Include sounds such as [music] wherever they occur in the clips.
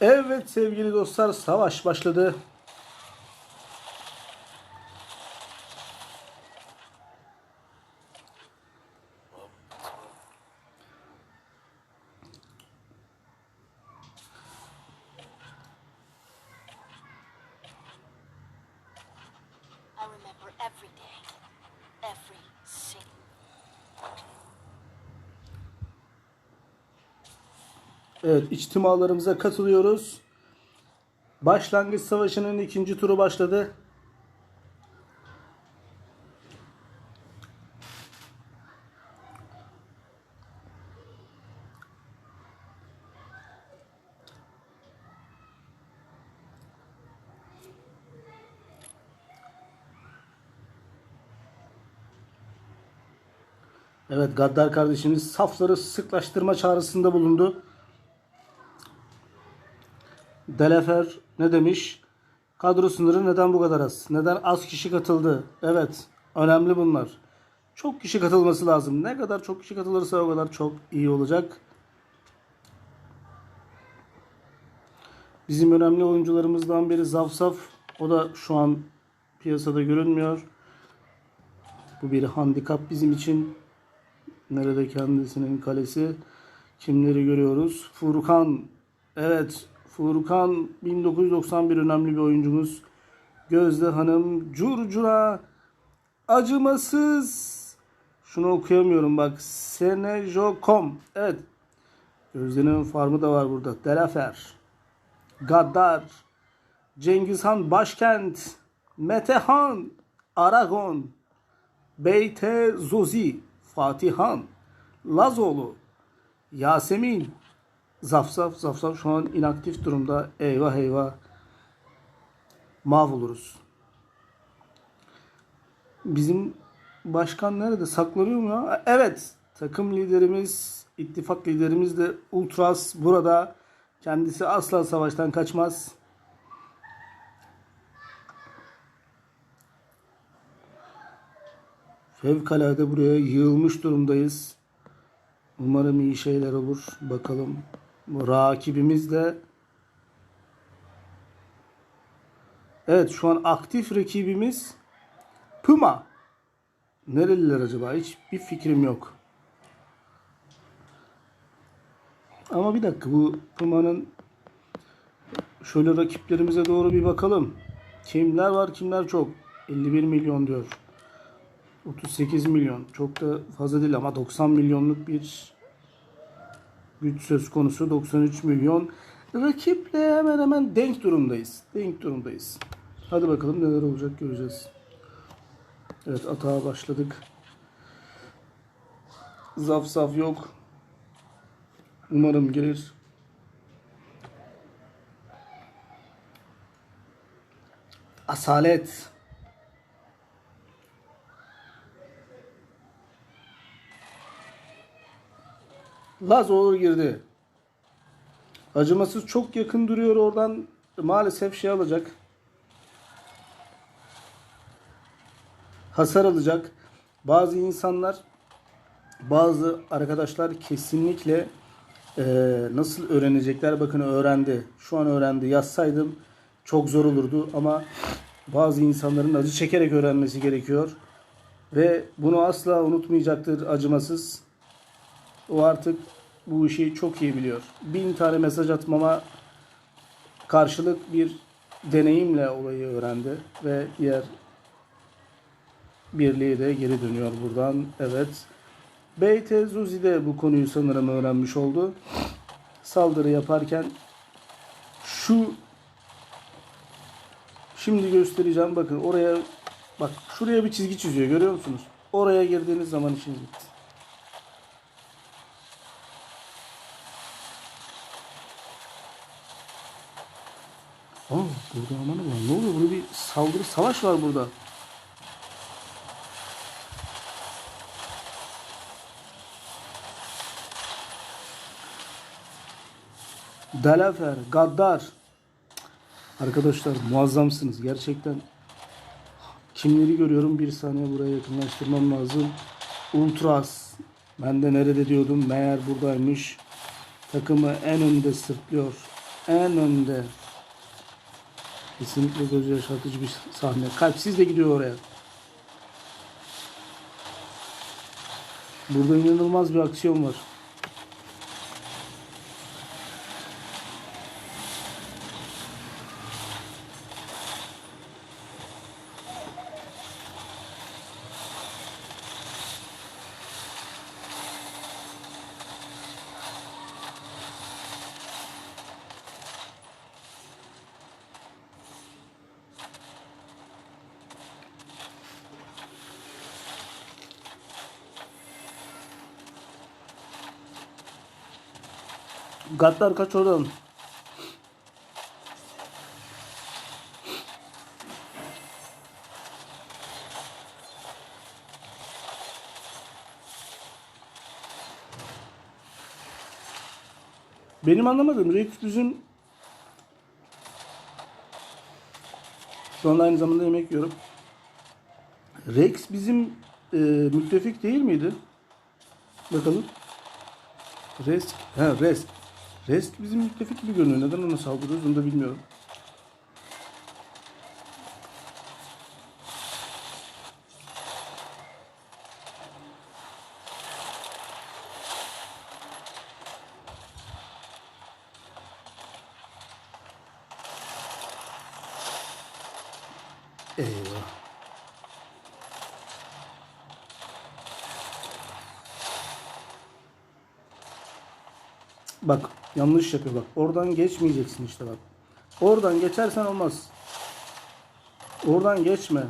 Evet sevgili dostlar savaş başladı. Evet içtimalarımıza katılıyoruz. Başlangıç savaşının ikinci turu başladı. Evet Gaddar kardeşimiz safları sıklaştırma çağrısında bulundu. Delefer ne demiş? Kadro sınırı neden bu kadar az? Neden az kişi katıldı? Evet, önemli bunlar. Çok kişi katılması lazım. Ne kadar çok kişi katılırsa o kadar çok iyi olacak. Bizim önemli oyuncularımızdan biri Zavsaf. O da şu an piyasada görünmüyor. Bu bir handikap bizim için. Nerede kendisinin kalesi? Kimleri görüyoruz? Furkan. Evet. Furkan 1991 önemli bir oyuncumuz. Gözde Hanım curcuna acımasız. Şunu okuyamıyorum bak. Senejo.com. Evet. Gözde'nin farmı da var burada. Delafer. Gaddar. Cengizhan Başkent. Metehan. Aragon. Beyte Zozi. Fatihan. Lazoğlu. Yasemin. Zafsaf. Zafsaf şu an inaktif durumda. Eyvah eyvah. Mahvoluruz. Bizim başkan nerede? Saklanıyor mu ya? Evet. Takım liderimiz, ittifak liderimiz de Ultras burada. Kendisi asla savaştan kaçmaz. Fevkalade buraya yığılmış durumdayız. Umarım iyi şeyler olur. Bakalım. Rakibimiz de Evet şu an aktif rakibimiz Puma. Nereliler acaba? Hiç bir fikrim yok. Ama bir dakika bu Puma'nın şöyle rakiplerimize doğru bir bakalım. Kimler var kimler çok. 51 milyon diyor. 38 milyon. Çok da fazla değil ama 90 milyonluk bir güç söz konusu. 93 milyon. Rakiple hemen hemen denk durumdayız. Denk durumdayız. Hadi bakalım neler olacak göreceğiz. Evet atağa başladık. Zaf saf yok. Umarım gelir. Asalet. Laz olur girdi. Acımasız çok yakın duruyor oradan. Maalesef şey alacak. Hasar alacak. Bazı insanlar, bazı arkadaşlar kesinlikle eee, nasıl öğrenecekler? Bakın öğrendi. Şu an öğrendi. Yazsaydım çok zor olurdu ama bazı insanların acı çekerek öğrenmesi gerekiyor. Ve bunu asla unutmayacaktır acımasız. O artık bu işi çok iyi biliyor. Bin tane mesaj atmama karşılık bir deneyimle olayı öğrendi ve diğer birliği de geri dönüyor buradan. Evet. Beyte Zuzi de bu konuyu sanırım öğrenmiş oldu. Saldırı yaparken şu şimdi göstereceğim. Bakın oraya bak şuraya bir çizgi çiziyor. Görüyor musunuz? Oraya girdiğiniz zaman işiniz bitti. Aa burada aman var. Ne oluyor? Burada bir saldırı savaş var burada. Delafer, Gaddar. Arkadaşlar muazzamsınız. Gerçekten kimleri görüyorum bir saniye buraya yakınlaştırmam lazım. Ultras. Ben de nerede diyordum. Meğer buradaymış. Takımı en önde sırtlıyor. En önde. Kesinlikle göz yaşartıcı bir sahne. Kalpsiz de gidiyor oraya. Burada inanılmaz bir aksiyon var. Gattar kaç oradan. Benim anlamadığım Rex bizim şu anda aynı zamanda yemek yiyorum. Rex bizim e, müttefik değil miydi? Bakalım. Rest. Ha rest. Rest bizim müttefik gibi görünüyor. Neden ona saldırıyoruz onu da bilmiyorum. Eyvah. Bak yanlış yapıyor bak. Oradan geçmeyeceksin işte bak. Oradan geçersen olmaz. Oradan geçme.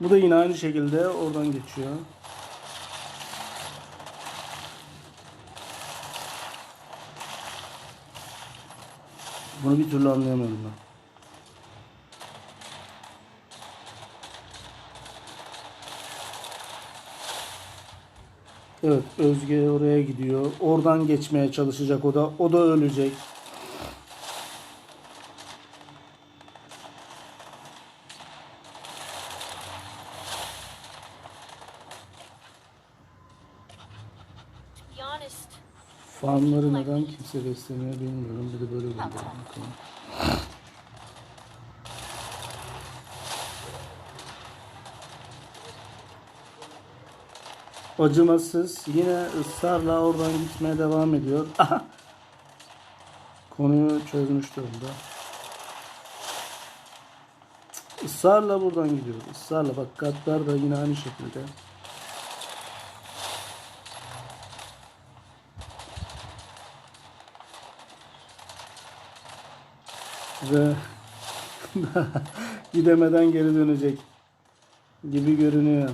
Bu da yine aynı şekilde oradan geçiyor. Bunu bir türlü anlayamıyorum ben. Evet Özge oraya gidiyor. Oradan geçmeye çalışacak o da. O da ölecek. Farmları neden kimse beslemiyor bilmiyorum. Bir de böyle bir bakalım. Acımasız yine ısrarla oradan gitmeye devam ediyor. [laughs] Konuyu çözmüş durumda. Israrla buradan gidiyor. Israrla bak katlar da yine aynı şekilde. Ve [laughs] gidemeden geri dönecek gibi görünüyor.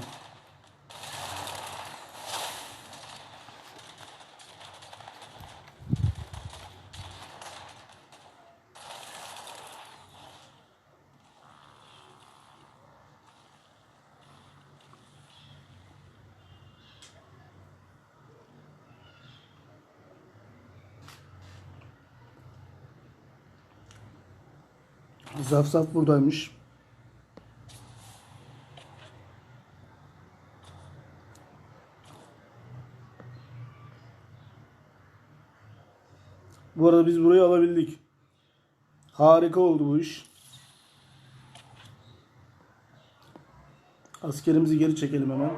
Zaf Zaf buradaymış. Bu arada biz burayı alabildik. Harika oldu bu iş. Askerimizi geri çekelim hemen.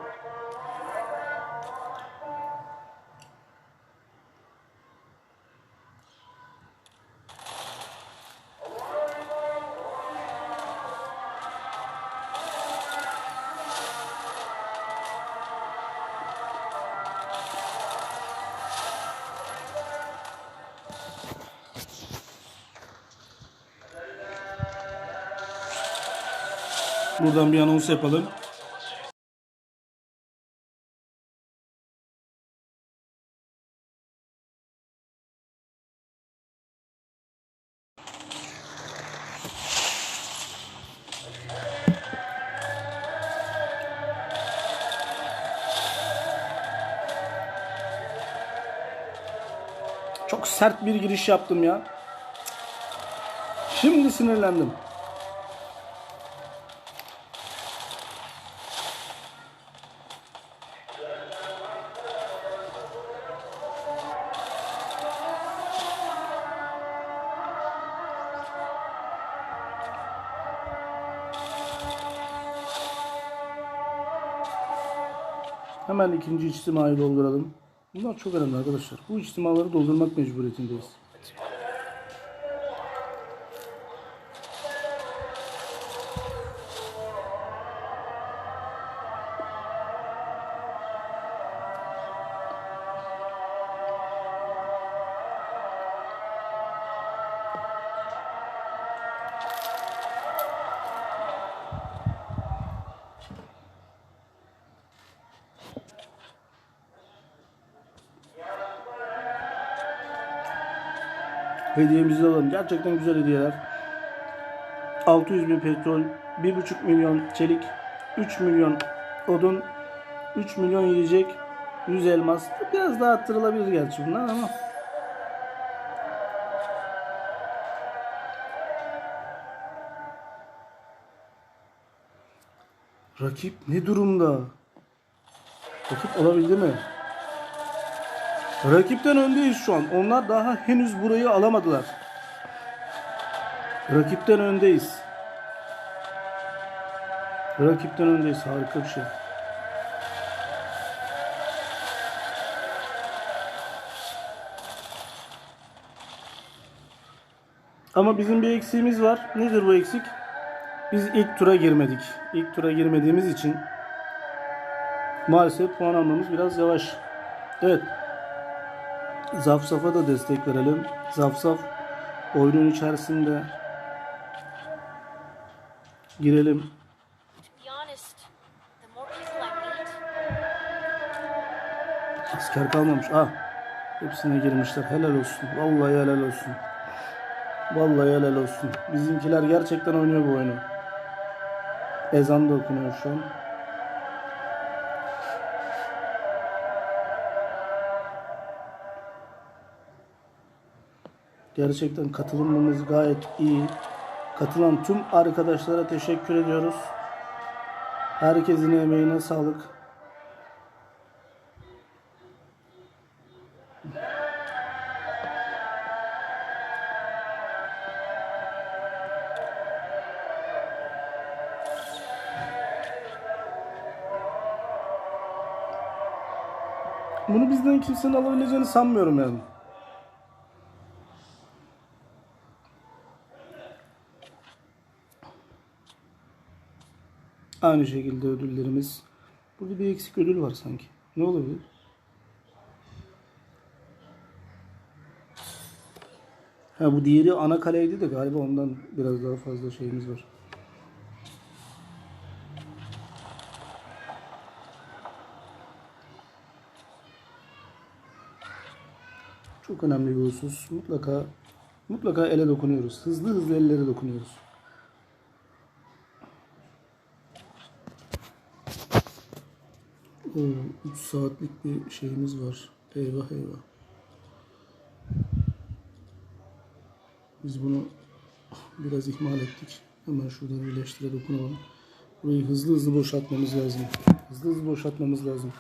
Buradan bir anons yapalım. Çok sert bir giriş yaptım ya. Şimdi sinirlendim. Hemen ikinci içtimayı dolduralım. Bunlar çok önemli arkadaşlar. Bu içtimaları doldurmak mecburiyetindeyiz. Hediyemizi alalım. Gerçekten güzel hediyeler. 600 bin petrol, 1,5 milyon çelik, 3 milyon odun, 3 milyon yiyecek, 100 elmas. Biraz daha arttırılabilir gerçi bunlar ama. Rakip ne durumda? Rakip olabildi mi? Rakipten öndeyiz şu an. Onlar daha henüz burayı alamadılar. Rakipten öndeyiz. Rakipten öndeyiz. Harika bir şey. Ama bizim bir eksiğimiz var. Nedir bu eksik? Biz ilk tura girmedik. İlk tura girmediğimiz için maalesef puan almamız biraz yavaş. Evet. Zafsaf'a da destek verelim. Zafsaf oyunun içerisinde girelim. Asker kalmamış. Ah. Hepsine girmişler. Helal olsun. Vallahi helal olsun. Vallahi helal olsun. Bizimkiler gerçekten oynuyor bu oyunu. Ezan da okunuyor şu an. Gerçekten katılımımız gayet iyi. Katılan tüm arkadaşlara teşekkür ediyoruz. Herkesin emeğine sağlık. Bunu bizden kimsenin alabileceğini sanmıyorum yani. Aynı şekilde ödüllerimiz. Burada bir eksik ödül var sanki. Ne olabilir? Ha bu diğeri ana kaleydi de galiba ondan biraz daha fazla şeyimiz var. Çok önemli bir husus. Mutlaka mutlaka ele dokunuyoruz. Hızlı hızlı ellere dokunuyoruz. Oo, 3 saatlik bir şeyimiz var. Eyvah eyvah. Biz bunu biraz ihmal ettik. Hemen şuradan birleştire dokunalım. Burayı hızlı hızlı boşaltmamız lazım. Hızlı hızlı boşaltmamız lazım.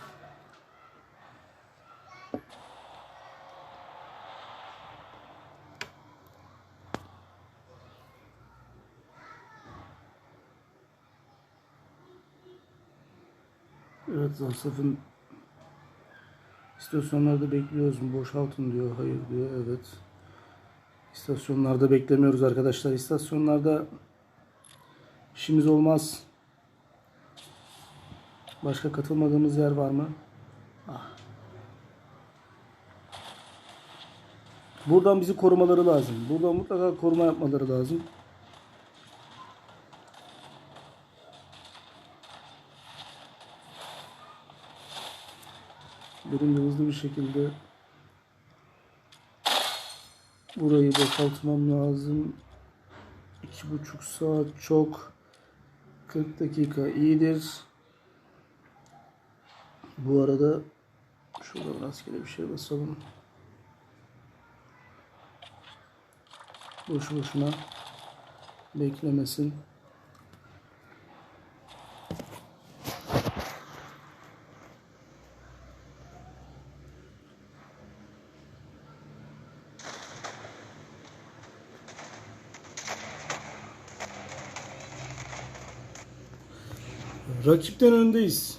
Evet Zasaf'ın istasyonlarda bekliyoruz mu? Boşaltın diyor. Hayır diyor. Evet. İstasyonlarda beklemiyoruz arkadaşlar. İstasyonlarda işimiz olmaz. Başka katılmadığımız yer var mı? Ah. Buradan bizi korumaları lazım. Buradan mutlaka koruma yapmaları lazım. Benim de hızlı bir şekilde burayı boşaltmam lazım. İki buçuk saat çok. 40 dakika iyidir. Bu arada şurada rastgele bir şey basalım. Boşu boşuna beklemesin. Rakipten öndeyiz.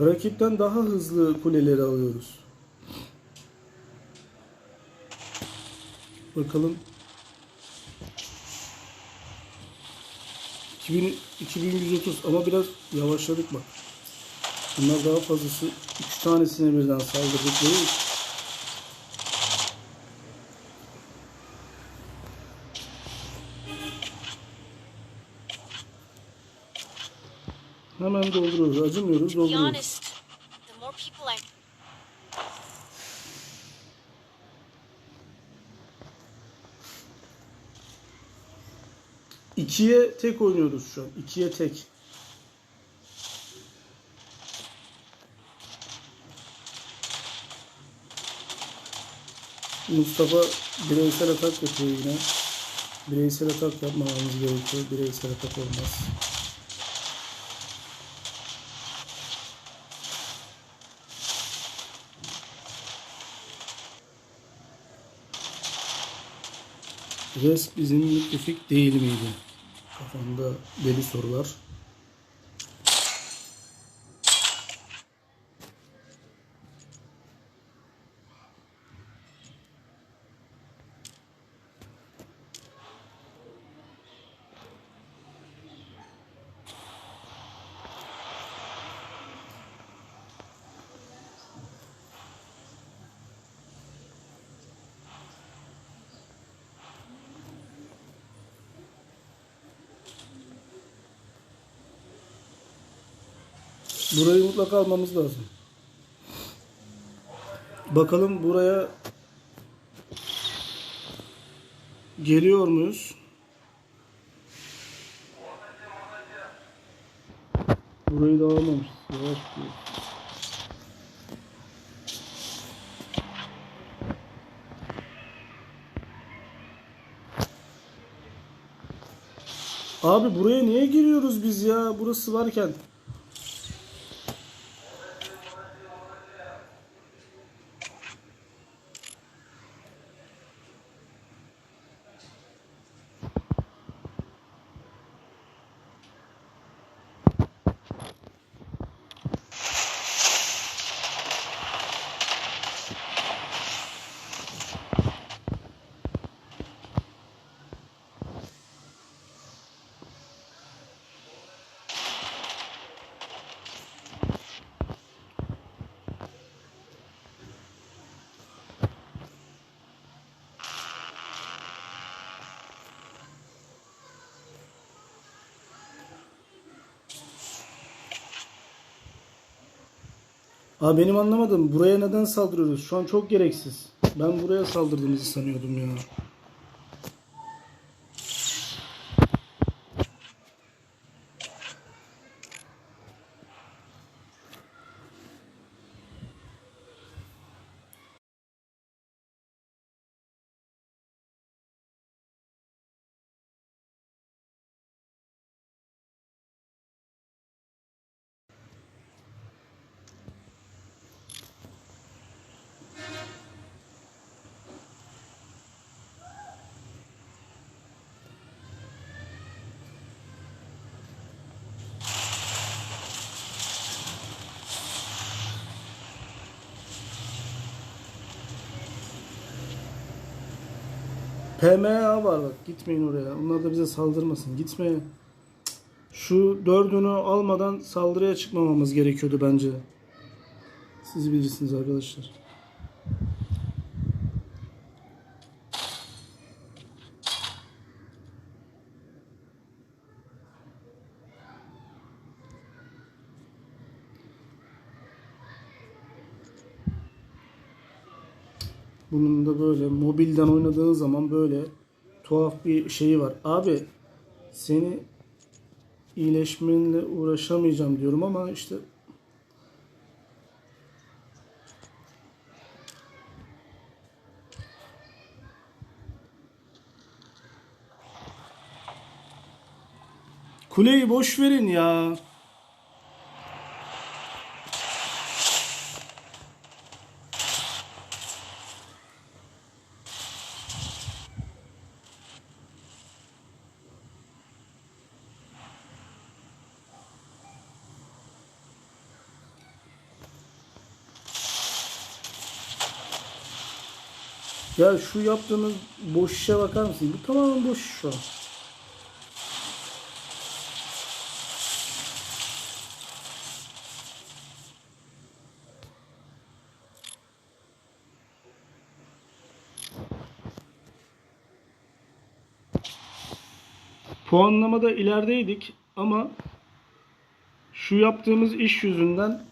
Rakipten daha hızlı kuleleri alıyoruz. Bakalım. 2000, 2130 ama biraz yavaşladık bak. Bunlar daha fazlası 3 tanesine birden saldırdıkları Hemen dolduruyoruz. Acımıyoruz. Dolduruyoruz. İkiye tek oynuyoruz şu an. İkiye tek. Mustafa bireysel atak yapıyor yine. Bireysel atak yapmamamız gerekiyor. Bireysel atak olmaz. Res bizim müttefik değil miydi? Kafamda deli sorular. Burayı mutlaka almamız lazım. Bakalım buraya geliyor muyuz? Burayı da alamamışız. Yavaş gidiyor. Abi buraya niye giriyoruz biz ya? Burası varken. Abi benim anlamadım. Buraya neden saldırıyoruz? Şu an çok gereksiz. Ben buraya saldırdığımızı sanıyordum ya. PMA var bak. Gitmeyin oraya. Onlar da bize saldırmasın. Gitme. Şu dördünü almadan saldırıya çıkmamamız gerekiyordu bence. Siz bilirsiniz arkadaşlar. Bunun da böyle mobilden oynadığın zaman böyle tuhaf bir şeyi var. Abi seni iyileşmenle uğraşamayacağım diyorum ama işte Kuleyi boş verin ya. Ya şu yaptığınız boş işe bakar mısın? Bu tamamen boş şu an. Puanlamada ilerideydik ama şu yaptığımız iş yüzünden